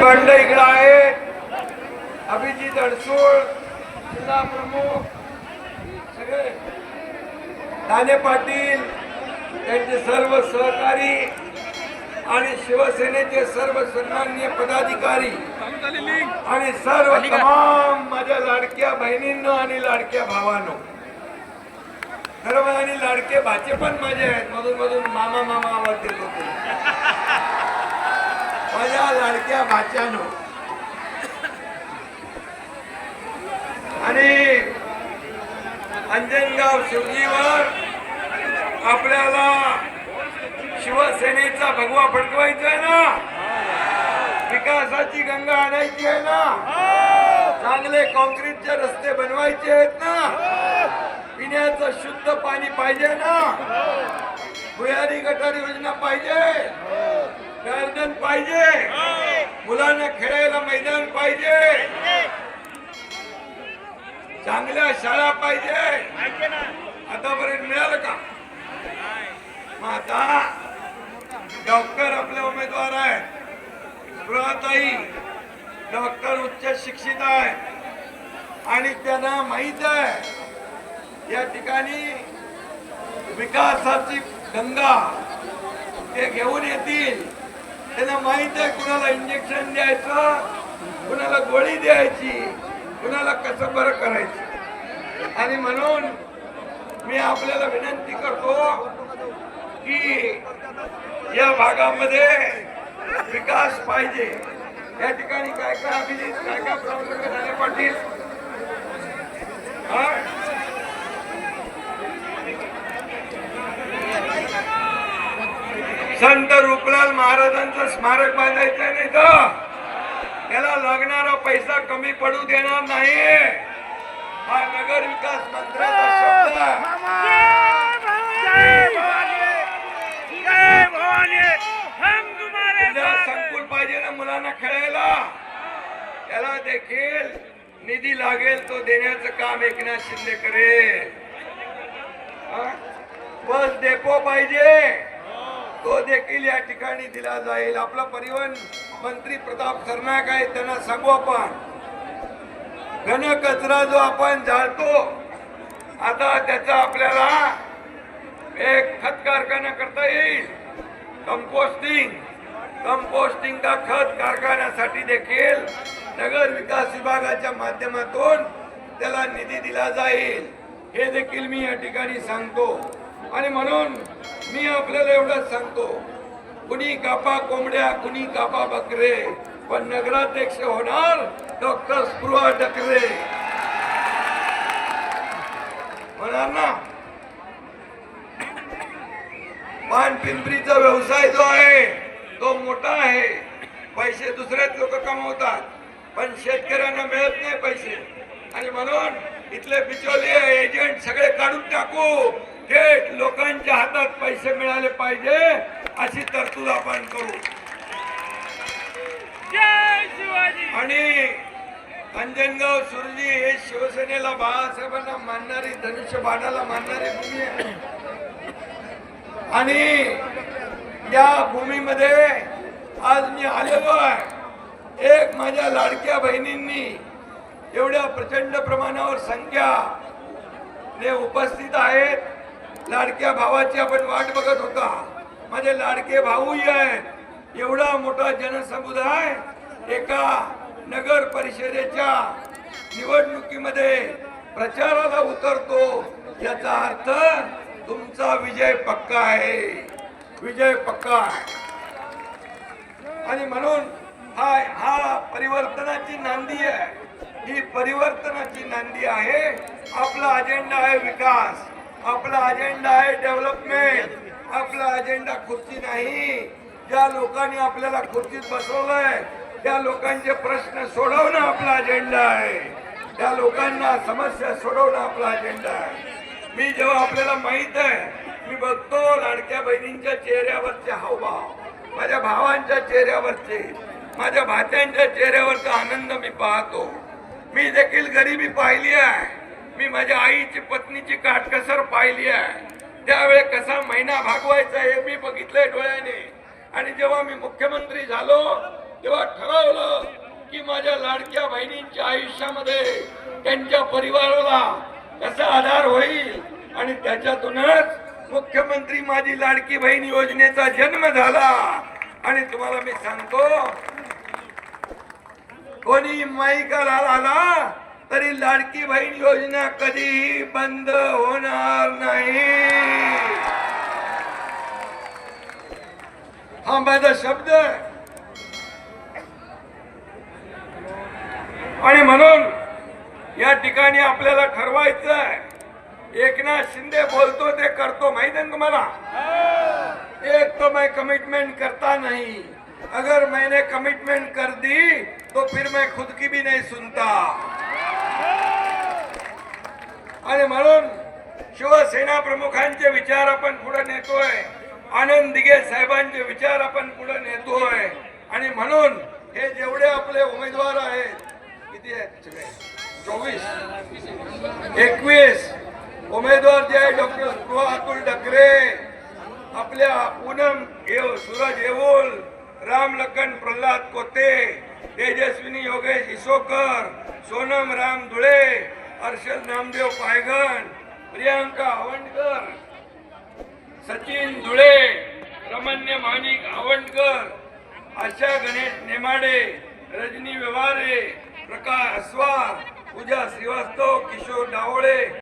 बंड इकडं आहे. अभिजित अडसूळ जिल्हा प्रमुख सगळे. दाने पाटील त्यांचे सर्व सहकारी आणि शिवसेनेचे सर्व सन्मान्य पदाधिकारी आणि सर्व तमाम माझ्या लाडक्या बहिणींनो आणि लाडक्या भावांनो. सर्व म्हणजे आणि लाडके भाचे पण माझे आहेत. मधून मधून मामा मामा आवाज देत होते माझ्या लाडक्या भाच्यानो आणि अंजनगाव शिवजीवर आपल्याला शिवसेनेचा भगवा फडकवायचा आहे ना? विकासाची गंगा आणायची आहे ना? चांगले कॉन्क्रीटचे रस्ते बनवायचे आहेत ना? पिण्याचं शुद्ध पाणी पाहिजे ना? भुयारी गटार योजना पाहिजे? गार्डन पाहिजे. मुलांना खेळायला मैदान पाहिजे. चांगल्या शाळा पाहिजे. आतापर्यंत मिळालं का? मग आता डॉक्टर आपले उमेदवार आहे. गृहताई डॉक्टर उच्च शिक्षित आहे. आणि त्यांना माहीत आहे या ठिकाणी विकासाची गंगा ते घेऊन येतील. त्यांना माहीत आहे कुणाला इंजेक्शन द्यायचं कुणाला गोळी द्यायची कुणाला कसं बरं करायचं. आणि म्हणून मी आपल्याला विनंती करतो की या भागामध्ये विकास पाहिजे. या ठिकाणी काय काय अभिजित काय काय प्रॉब्लेम झाले पाटील? संत रूपलाल महाराजांचं स्मारक बांधायचं नाही तर? त्याला लागणारा पैसा कमी पडू देणार नाही. हा नगर विकास मंत्र्याचा शब्द संकुल पाहिजे ना मुलांना खेळायला. त्याला देखील निधी लागेल तो देण्याचं काम एकनाथ शिंदे करेल? बस डेपो पाहिजे. तो देखील या ठिकाणी दिला जाईल. आपला परिवहन मंत्री प्रताप सरनाईक आहे त्यांना सांगू आपण. घन कचरा जो आपण जाळतो आता त्याचा आपल्याला एक खत कारखाना करता येईल. कंपोस्टिंग कंपोस्टिंग का खत कारखान्यासाठी देखील नगर विकास विभागाच्या माध्यमातून त्याला निधी दिला जाईल. हे देखील मी या ठिकाणी सांगतो. आणि म्हणून मी आपल्याला एवढंच सांगतो कुणी कापा कोंबड्या कुणी कापा बकरे पण नगराध्यक्ष होणार डॉक्टर स्पृहा डकरे होणार ना? पानपिंपरीचा व्यवसाय जो आहे तो मोठा आहे. पैसे दुसरेच लोक कमवतात पण शेतकऱ्यांना मिळत नाही पैसे. आणि म्हणून इथले बिचोले एजंट सगळे काढून टाकू. थेट लोकांच्या हातात पैसे मिळाले पाहिजे अशी तरतूद आपण करू. आणि अंजनगाव सुरजी हे शिवसेनेला बाळासाहेबांना मानणारी धनुष्य बाणाला मानणारी भूमी आहे. आणि या भूमीमध्ये आज मी आलेलो आहे. एक माझ्या लाडक्या बहिणींनी एवढ्या प्रचंड प्रमाणावर संख्या ने उपस्थित आहेत. लाडक्या भावाची आपण वाट बघत होता. माझे लाडके भाऊही आहेत. एवढा मोठा जनसमुदाय एका नगर परिषदेच्या निवडणुकीमध्ये प्रचाराला उतरतो. याचा अर्थ तुमचा विजय पक्का आहे. विजय पक्का आहे. आणि म्हणून हा हा परिवर्तनाची नांदी आहे. ही परिवर्तनाची नांदी आहे. आपला अजेंडा आहे विकास. आपला अजेंडा आहे डेव्हलपमेंट आपला अजेंडा खुर्ची नाही. ज्या लोकांनी आपल्याला खुर्चीत बसवलंय त्या लोकांचे प्रश्न सोडवणं आपला अजेंडा आहे. त्या लोकांना समस्या सोडवणं आपला अजेंडा आहे. मी जेव्हा आपल्याला माहीत आहे मी बघतो लाडक्या बहिणींच्या चेहऱ्यावरचे हावभाव. माझ्या भावांच्या चेहऱ्यावरचे माझ्या भात्यांच्या चेहऱ्यावरचा आनंद मी पाहतो. मी देखील गरिबी पाहिली आहे. मी माझ्या आईची पत्नीची काटकसर पाहिली आहे. त्यावेळे कसा महिना भागवायचा हे मी बघितलंय डोळ्याने. आणि जेव्हा मी मुख्यमंत्री झालो तेव्हा ठरवलं की माझ्या लाडक्या बहिणींच्या आयुष्यामध्ये त्यांच्या परिवाराला कसा आधार होईल आणि त्याच्यातूनच मुख्यमंत्री माझी लाडकी बहीण योजनेचा जन्म झाला. आणि तुम्हाला मी सांगतो कोणी माईकाला आला तरी लाडकी बहीण योजना कधीही बंद होणार नाही. हा माझा शब्द आणि म्हणून या ठिकाणी आपल्याला ठरवायचं आहे. एकनाथ शिंदे बोलतो ते करतो. माहीत आहे तुम्हाला? एक तो मैं कमिटमेंट करता नहीं. अगर मैंने कमिटमेंट कर दी तो फिर मैं खुद की भी नहीं सुनता. आणि म्हणून शिवसेना प्रमुखांचे विचार आपण पुढे नेतोय. आनंद दिघे साहेबांचे विचार आपण पुढे नेतोय. आणि म्हणून हे जेवढे आपले उमेदवार आहेत किती आहेत चोवीस. एकवीस. उमेदवार जे आहे डॉक्टर स्पृहा अतुल ढकरे. आपल्या पूनम येव सूरज येऊल राम लखन प्रल्हाद कोते तेजस्विनी योगेश इसोकर सोनम राम धुळे हर्षल नामदेव पायगण प्रियांका आवंडकर सचिन धुळे रमण्य माणिक आवंडकर आशा गणेश नेमाडे रजनी व्यवहारे प्रकाश अस्वार पूजा श्रीवास्तव किशोर डावळे.